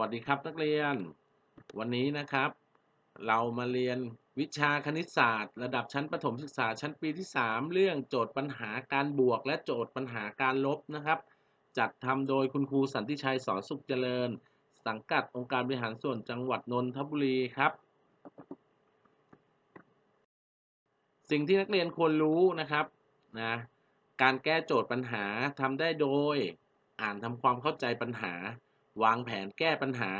วัสดีครับนักเรียน วันนี้นะครับ เรามาเรียนวิชาคณิตศาสตร์ ระดับชั้นประถมศึกษาชั้นปีที่ 3 เรื่องโจทย์ปัญหาการบวก และโจทย์ปัญหาการลบนะครับ จัดทำโดยคุณครูสันติชัยสอนสุขเจริญ สังกัดองค์การบริหารส่วนจังหวัดนนทบุรีครับ สิ่งที่นักเรียนควรรู้นะครับนะการแก้โจทย์ปัญหาทำได้โดยอ่านทำความเข้าใจปัญหา วางแผนแก้ปัญหา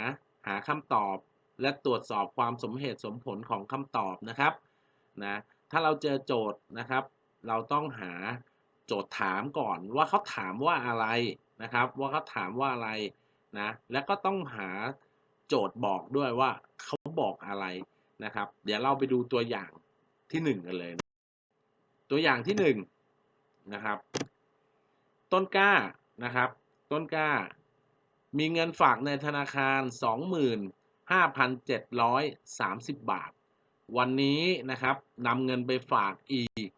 หาคำตอบ และตรวจสอบความสมเหตุสมผลของคำตอบนะครับนะถ้าเราเจอโจทย์นะครับ เราต้องหาโจทย์ถามก่อนว่าเขาถามว่าอะไรนะครับ ว่าเขาถามว่าอะไรนะแล้วก็ต้องหาโจทย์บอกด้วยว่าเขาบอกอะไรนะครับ เดี๋ยวเราไปดูตัวอย่างที่หนึ่งกันเลย ตัวอย่างที่หนึ่งนะครับ ต้นกล้านะครับ ต้นกล้า มีเงินฝากในธนาคาร 25,730 บาท วันนี้นะครับนำเงินไปฝากอีก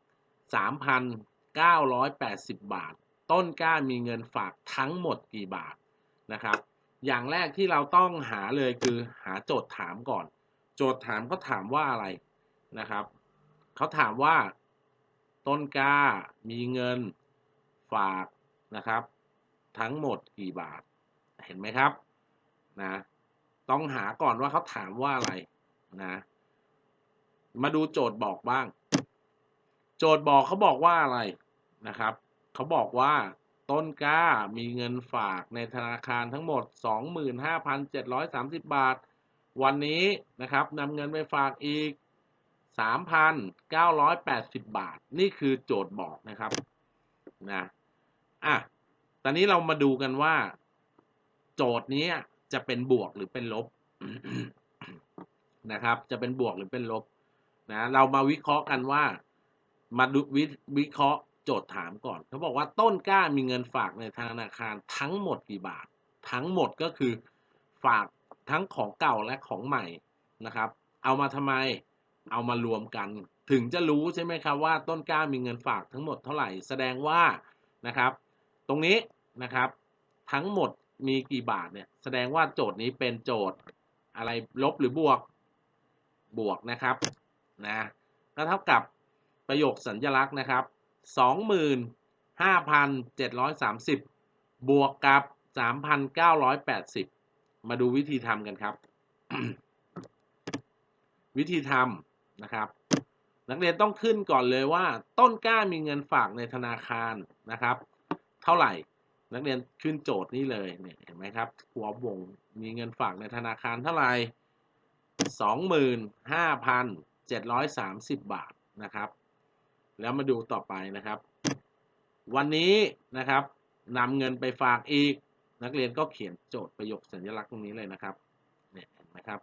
3,980 บาท ต้นกล้ามีเงินฝากทั้งหมดกี่บาทนะครับ อย่างแรกที่เราต้องหาเลยคือหาโจทย์ถามก่อน โจทย์ถามเขาถามว่าอะไรนะครับเขาถามว่า ต้นกล้ามีเงินฝากนะครับ ทั้งหมดกี่บาท เห็นไหมครับนะต้องหาก่อนว่าเขาถามว่าอะไรนะ มาดูโจทย์บอกบ้าง โจทย์บอกเขาบอกว่าอะไรนะครับเขาบอกว่าต้นกล้ามีเงินฝากในธนาคารทั้งหมด 25,730 บาท วันนี้นะครับนำเงินไปฝากอีก 3,980 บาท นี่คือโจทย์บอกนะครับนะอะตอนนี้เรามาดูกันว่า โจทย์นี้จะเป็นบวกหรือเป็นลบนะครับ จะเป็นบวกหรือเป็นลบนะเรามาวิเคราะห์กันว่า มาดูวิวิเคราะห์โจทย์ถามก่อนเขาบอกว่าต้นกล้ามีเงินฝากในธนาคารทั้งหมดกี่บาท ทั้งหมดก็คือฝากทั้งของเก่าและของใหม่นะครับ เอามาทำไมเอามารวมกัน ถึงจะรู้ใช่ไหมครับว่าต้นกล้ามีเงินฝากทั้งหมดเท่าไหร่ แสดงว่านะครับ ตรงนี้นะครับ ทั้งหมด มีกี่บาทเนี่ยแสดงว่าโจทย์นี้เป็นโจทย์อะไรลบหรือบวกบวกนะครับนะก็เท่ากับประโยคสัญลักษณ์นะครับ 25,730 บวกกับ 3,980 มาดูวิธีทำกันครับ วิธีทำนะครับ นักเรียนต้องขึ้นก่อนเลยว่า ต้นกล้ามีเงินฝากในธนาคารนะครับ เท่าไหร่ นักเรียนขึ้นโจทย์นี้เลยเนี่ยเห็นไหมครับหัววงมีเงินฝากในธนาคารเท่าไหร่25,730บบาทนะครับ แล้วมาดูต่อไปนะครับ วันนี้นะครับนำเงินไปฝากอีก นักเรียนก็เขียนโจทย์ประโยคสัญลักษณ์ตรงนี้เลยนะครับเนี่ยเห็นไหมครับ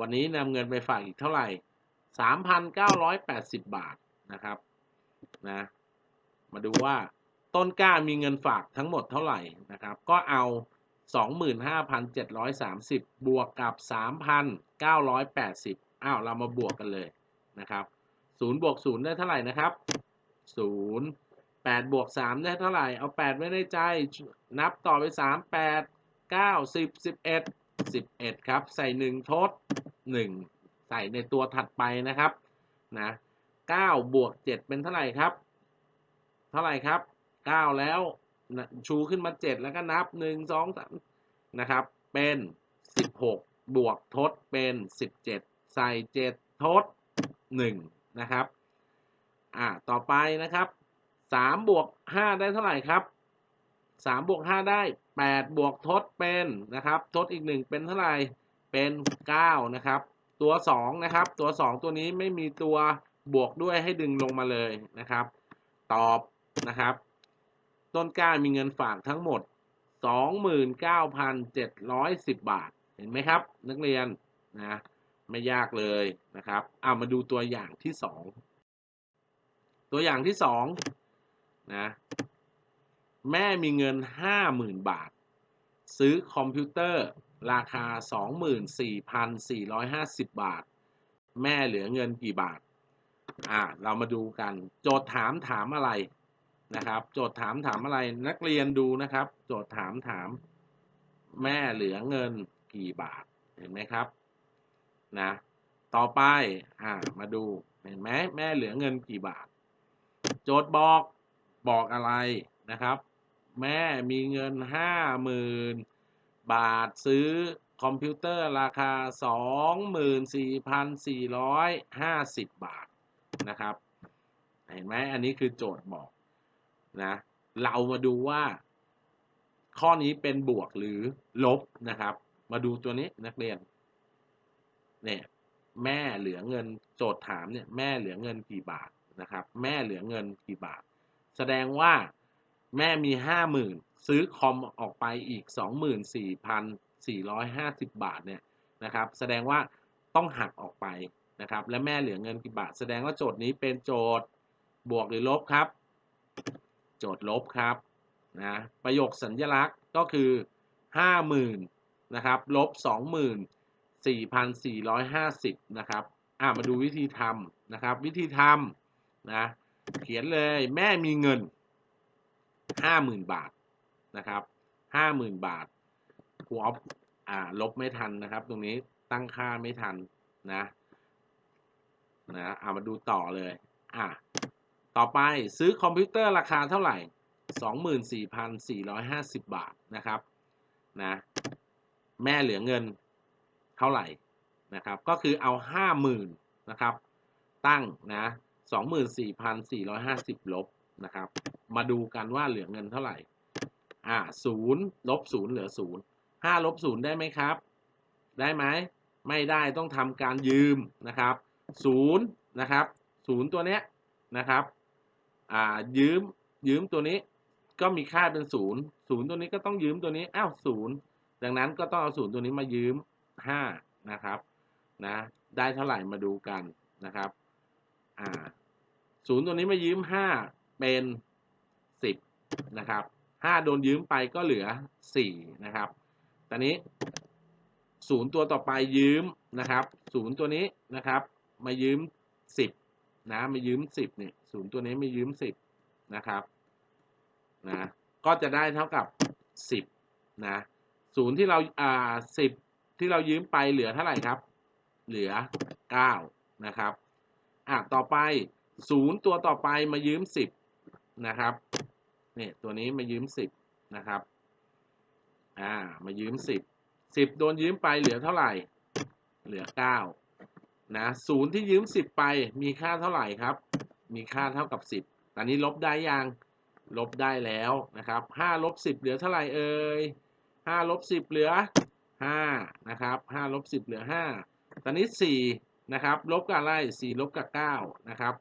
วันนี้นำเงินไปฝากอีกเท่าไหร่3,980บาทนะครับนะมาดูว่า ต้นกล้ามีเงินฝากทั้งหมดเท่าไหร่นะครับ ก็เอา 25,730 บวกกับ 3,980 อ้าว เรามาบวกกันเลยนะครับ0บวก0ได้เท่าไหร่นะครับ0 8บวก3ได้เท่าไหร่ เอา 8 ไว้ในใจ นับต่อไป 3 8 9 10 11 11 ครับ ใส่ 1 ทด 1 ใส่ในตัวถัดไปนะครับ นะ9บวก 7 เป็นเท่าไหร่ครับ เท่าไหร่ครับ 9แล้วชูขึ้นมา7แล้วก็นับ1 2 3นะครับ เป็น16บหกบวกทดเป็น17ใส่7ทด1นะครับอ่าต่อไปนะครับ3บวก5ได้เท่าไหร่ครับ3บวก5ได้8บวกทดเป็นนะครับ ทดอีก1เป็นเท่าไหร่เป็น9นะครับ ตัว2นะครับ ตัว2ตัวนี้ไม่มีตัวบวกด้วยให้ดึงลงมาเลยนะครับ ตอบนะครับ ต้นกล้ามีเงินฝากทั้งหมด 29,710 บาท เห็นไหมครับ นักเรียนนะไม่ยากเลยนะครับเอามาดูตัวอย่างที่ 2 ตัวอย่างที่2นะแม่มีเงิน 50,000 บาท ซื้อคอมพิวเตอร์ราคา 24,450 บาท แม่เหลือเงินกี่บาทอ่าเรามาดูกัน โจทย์ถามถามอะไร นะครับ โจทย์ถามถามอะไรนักเรียนดูนะครับ โจทย์ถามถาม แม่เหลือเงินกี่บาทเห็นไหมครับนะต่อไปอ่ามาดูเห็นไหมแม่เหลือเงินกี่บาท โจทย์บอกบอกอะไรนะครับ แม่มีเงินห้าหมื่นบาทซื้อคอมพิวเตอร์ราคาสองหมื่นสี่พันสี่ร้อยห้าสิบบาทนะครับ เห็นไหมอันนี้คือโจทย์บอก นะเรามาดูว่า ข้อนี้เป็นบวกหรือลบนะครับ มาดูตัวนี้นักเรียน เนี่ยแม่เหลือเงินโจทย์ถามเนี่ยแม่เหลือเงินกี่บาทนะครับ แม่เหลือเงินกี่บาท แสดงว่าแม่มีห้าหมื่นซื้อคอมออกไปอีกสองหมื่นสี่พันสี่ร้อยห้าสิบบาทเนี่ยนะครับ แสดงว่าต้องหักออกไปนะครับ และแม่เหลือเงินกี่บาท แสดงว่าโจทย์นี้เป็นโจทย์บวกหรือลบครับ โจทย์ลบครับนะประโยคสัญลักษณ์ก็คือห้าหมื่นนะครับลบสองหมื่นสี่พันสี่ร้อยห้าสิบนะครับอ่ามาดูวิธีทำนะครับ วิธีทำนะเขียนเลยแม่มีเงินห้าหมื่นบาทนะครับห้าหมื่นบาทครูออฟอ่าลบไม่ทันนะครับ ตรงนี้ตั้งค่าไม่ทันนะนะเอามาดูต่อเลย อะ ต่อไปซื้อคอมพิวเตอร์ราคาเท่าไหร่ 24,450 บาทนะครับนะแม่เหลือเงินเท่าไหร่นะครับ ก็คือเอา 50,000นะครับ ตั้งนะ24,450 ลบนะครับ มาดูกันว่าเหลือเงินเท่าไหร่ อ่าศูนย์ลบศูนย์เหลือศูนย์ห้าลบศูนย์ได้ไหมครับ ได้ไหม ไม่ได้ต้องทำการยืมนะครับศูนย์นะครับศูนย์ตัวเนี้ยนะครับ อ่ายืมยืมตัวนี้ก็มีค่าเป็นศูนย์ศูนย์ตัวนี้ก็ต้องยืมตัวนี้ อ้าวศูนย์ดังนั้นก็ต้องเอาศูนย์ตัวนี้มายืมห้านะครับนะได้เท่าไหร่มาดูกันนะครับอ่าศูนย์ตัวนี้มายืมห้าเป็นสิบนะครับห้าโดนยืมไปก็เหลือสี่นะครับตอนนี้ศูนย์ตัวต่อไปยืมนะครับศูนย์ตัวนี้นะครับ มายืมสิบ นะมายืมสิบเนี่ยศูนย์ตัวนี้มายืมสิบนะครับนะก็จะได้เท่ากับสิบนะศูนย์ที่เราอ่าสิบที่เรายืมไปเหลือเท่าไหร่ครับ เหลือเก้านะครับอะต่อไปศูนย์ตัวต่อไปมายืมสิบนะครับเนี่ยตัวนี้มายืมสิบนะครับอ่ามายืมสิบสิบโดนยืมไปเหลือเท่าไหร่ เหลือเก้า นะศูนย์ที่ยืมสิบไปมีค่าเท่าไหร่ครับ มีค่าเท่ากับสิบตอนนี้ลบได้ยังลบได้แล้วนะครับห้าลบสิบเหลือเท่าไหร่เอ่ยห้าลบสิบเหลือห้านะครับห้าลบสิบเหลือห้าตอนนี้สี่นะครับลบกับอะไรสี่ลบกับเก้านะครับ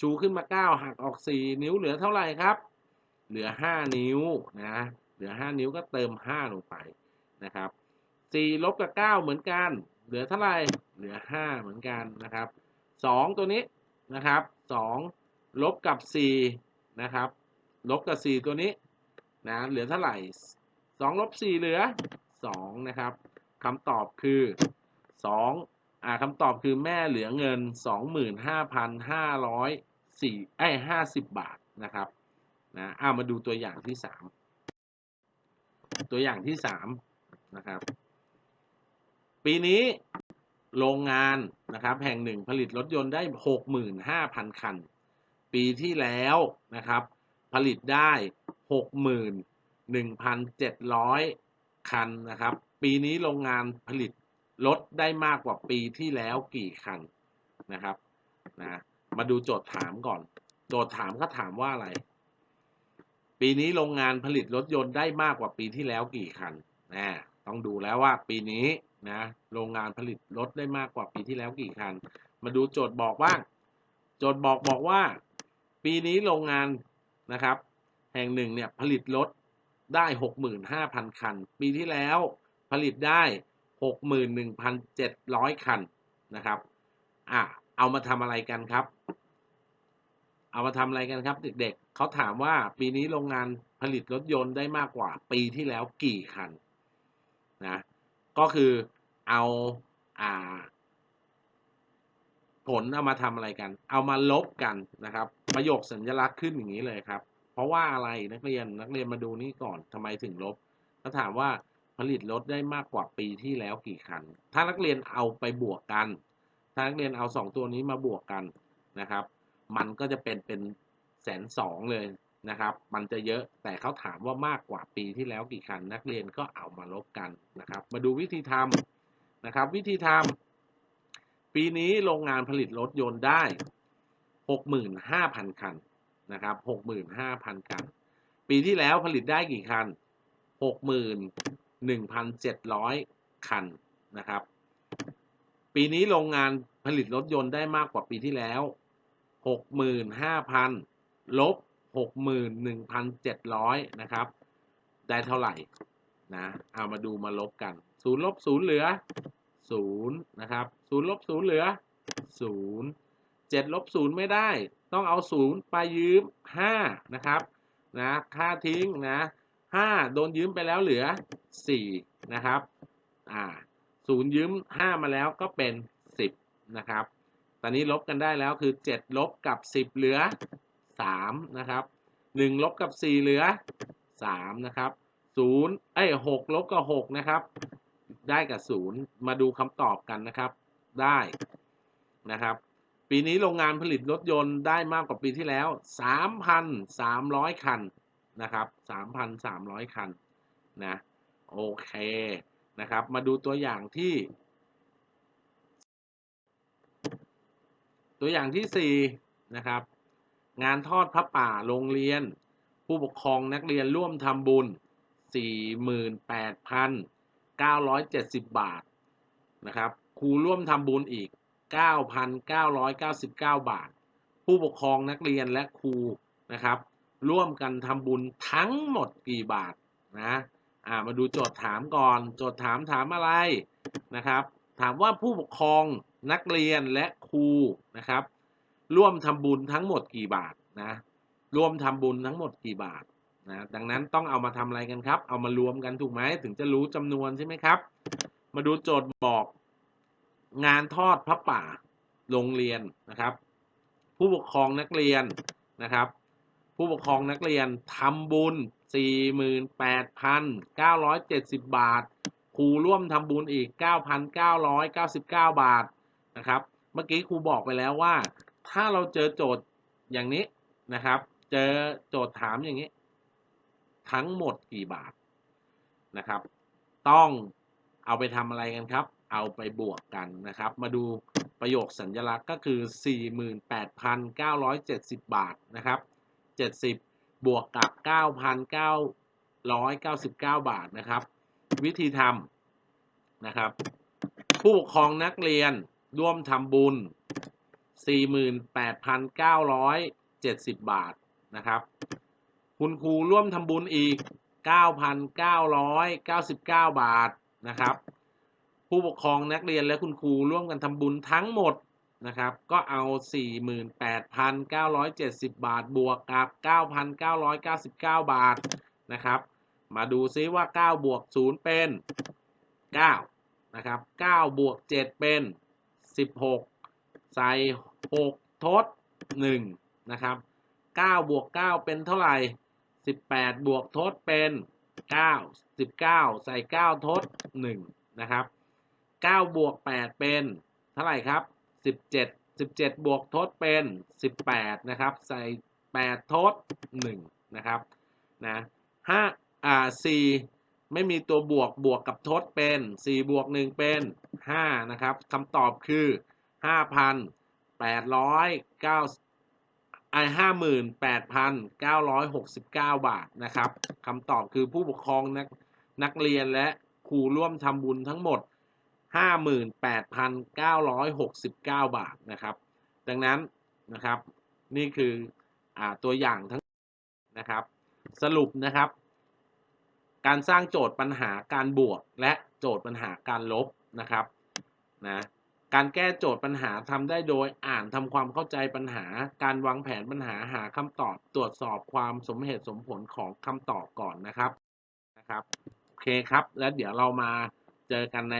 ชูขึ้นมาเก้าหักออกสี่นิ้วเหลือเท่าไหร่ครับ เหลือห้านิ้วนะเหลือห้านิ้วก็เติมห้าลงไปนะครับสี่ลบกับเก้าเหมือนกัน เหลือเท่าไหร่เหลือห้าเหมือนกันนะครับสองตัวนี้นะครับสองลบกับสี่นะครับ ลบกับสี่ตัวนี้นะเหลือเท่าไหร่สองลบสี่เหลือสองนะครับคำตอบคือสองอ่าคำตอบคือแม่เหลือเงินสองหมื่นห้าพันห้าร้อยสี่ไอ้ห้าสิบบาทนะครับนะเอามาดูตัวอย่างที่สามตัวอย่างที่สามนะครับ ปีนี้โรงงานนะครับแห่งหนึ่งผลิตรถยนต์ได้หกหมื่นห้าพันคัน ปีที่แล้วนะครับผลิตได้หกหมื่นหนึ่งพันเจ็ดร้อยคันนะครับ ปีนี้โรงงานผลิตรถได้มากกว่าปีที่แล้วกี่คันนะครับนะมาดูโจทย์ถามก่อน โจทย์ถามเขาถามว่าอะไร ปีนี้โรงงานผลิตรถยนต์ได้มากกว่าปีที่แล้วกี่คันนะต้องดูแล้วว่าปีนี้ นะโรงงานผลิตรถได้มากกว่าปีที่แล้วกี่คัน มาดูโจทย์บอกว่าโจทย์บอกบอกว่า ปีนี้โรงงานนะครับ แห่งหนึ่งเนี่ยผลิตรถได้หกหมื่นห้าพันคัน ปีที่แล้วผลิตได้หกหมื่นหนึ่งพันเจ็ดร้อยคันนะครับอะเอามาทำอะไรกันครับ เอามาทำอะไรกันครับ เด็กๆเขาถามว่าปีนี้โรงงานผลิตรถยนต์ได้มากกว่า ปีที่แล้วกี่คันนะ ก็คือเอาอ่า ผลเอามาทำอะไรกัน เอามาลบกันนะครับ ประโยคสัญลักษณ์ขึ้นอย่างนี้เลยครับ เพราะว่าอะไรนักเรียนนักเรียนมาดูนี่ก่อนทำไมถึงลบเขาถามว่าผลิตรถได้มากกว่าปีที่แล้วกี่คัน ถ้านักเรียนเอาไปบวกกัน ถ้านักเรียนเอาสองตัวนี้มาบวกกันนะครับ มันก็จะเป็นเป็นแสนสองเลย นะครับ มันจะเยอะแต่เขาถามว่ามากกว่าปีที่แล้วกี่คัน นักเรียนก็เอามาลบกันนะครับ มาดูวิธีทำนะครับ วิธีทำปีนี้โรงงานผลิตรถยนต์ได้ 65,000 คันนะครับ 65,000 คัน ปีที่แล้วผลิตได้กี่คัน 61,700 คันนะครับ ปีนี้โรงงานผลิตรถยนต์ได้มากกว่าปีที่แล้ว 65,000 ลบ 61,700 นะครับ ได้เท่าไหร่นะ เอามาดูมาลบกัน0ลบ0เหลือ0นะครับ0ลบ0เหลือ0 7ลบ0ไม่ได้ ต้องเอา 0 ไปยืม 5 นะครับนะค่าทิ้งนะ5โดนยืมไปแล้วเหลือ 4 นะครับอ่า0ยืม 5 มาแล้วก็เป็น 10 นะครับ ตอนนี้ลบกันได้แล้วคือ 7 ลบกับ 10 เหลือ 3นะครับ1ลบกับ 4 เหลือ 3 นะครับ0เอ้ย6ลบกับ6นะครับ ได้กับ 0 มาดูคำตอบกันนะครับ ได้นะครับ ปีนี้โรงงานผลิตรถยนต์ได้มากกว่าปีที่แล้ว 3,300 คันนะครับ 3,300 คันนะโอเคนะครับ มาดูตัวอย่างที่ ตัวอย่างที่ 4 นะครับ งานทอดพระป่าโรงเรียน ผู้ปกครองนักเรียนร่วมทำบุญ 48,970 บาทนะครับครูร่วมทำบุญอีก 9,999 บาท ผู้ปกครองนักเรียนและครูนะครับ ร่วมกันทำบุญทั้งหมดกี่บาทนะอ่ามาดูโจทย์ถามก่อน โจทย์ถามถามอะไรนะครับ ถามว่าผู้ปกครองนักเรียนและครูนะครับ ร่วมทำบุญทั้งหมดกี่บาทนะ ร่วมทำบุญทั้งหมดกี่บาทนะดังนั้นต้องเอามาทำอะไรกันครับ เอามารวมกันถูกไหมถึงจะรู้จำนวนใช่ไหมครับ มาดูโจทย์บอกงานทอดพระป่าโรงเรียนนะครับ ผู้ปกครองนักเรียนนะครับ ผู้ปกครองนักเรียนทำบุญ 48,970 บาท ครูร่วมทำบุญอีก 9,999 บาทนะครับ เมื่อกี้ครูบอกไปแล้วว่า ถ้าเราเจอโจทย์อย่างนี้นะครับ เจอโจทย์ถามอย่างนี้ ทั้งหมดกี่บาทนะครับ ต้องเอาไปทำอะไรกันครับ เอาไปบวกกันนะครับ มาดูประโยคสัญลักษณ์ก็คือ 48,970 บาทนะครับ 70 บวกกับ 9,999 บาทนะครับ วิธีทำนะครับ ผู้ปกครองนักเรียนร่วมทำบุญ 48,970 บาทนะครับ คุณครูร่วมทำบุญอีก 9,999 บาทนะครับ ผู้ปกครองนักเรียนและคุณครูร่วมกันทำบุญทั้งหมดนะครับ ก็เอา 48,970 บาทบวกกับ 9,999 บาทนะครับ มาดูซิว่า 9 บวก 0 เป็น 9 นะครับ 9 บวก 7 เป็น 16 ใส่6ทด1นะครับ9บวก9เป็นเท่าไหร่ 18 บวกทดเป็น 9 19 ใส่ 9 ทด1นะครับ9บวก8เป็นเท่าไหร่ครับ 17 17 บวกทดเป็น 18นะครับใส่ 8 ทด1นะครับนะ5อ่า4ไม่มีตัวบวกบวกกับทดเป็น 4 บวก 1 เป็น 5 นะครับคำตอบคือ 5,809ไอ้ห้าหมื่นแปดพันเก้าร้อยหกสิบเก้าบาทนะครับคำตอบคือผู้ปกครองนักนักเรียนและครูร่วมทำบุญทั้งหมดห้าหมื่นแปดพันเก้าร้อยหกสิบเก้าบาทนะครับ ดังนั้นนะครับนี่คืออ่าตัวอย่างทั้งนะครับ สรุปนะครับ การสร้างโจทย์ปัญหาการบวกและโจทย์ปัญหาการลบนะครับนะ การแก้โจทย์ปัญหาทำได้โดยอ่านทำความเข้าใจปัญหา การวางแผนปัญหาหาคำตอบ ตรวจสอบความสมเหตุสมผลของคำตอบก่อนนะครับนะครับโอเคครับ แล้วเดี๋ยวเรามาเจอกันใน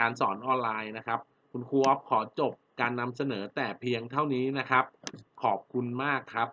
การสอนออนไลน์นะครับ คุณครูออฟขอจบการนำเสนอแต่เพียงเท่านี้นะครับ ขอบคุณมากครับ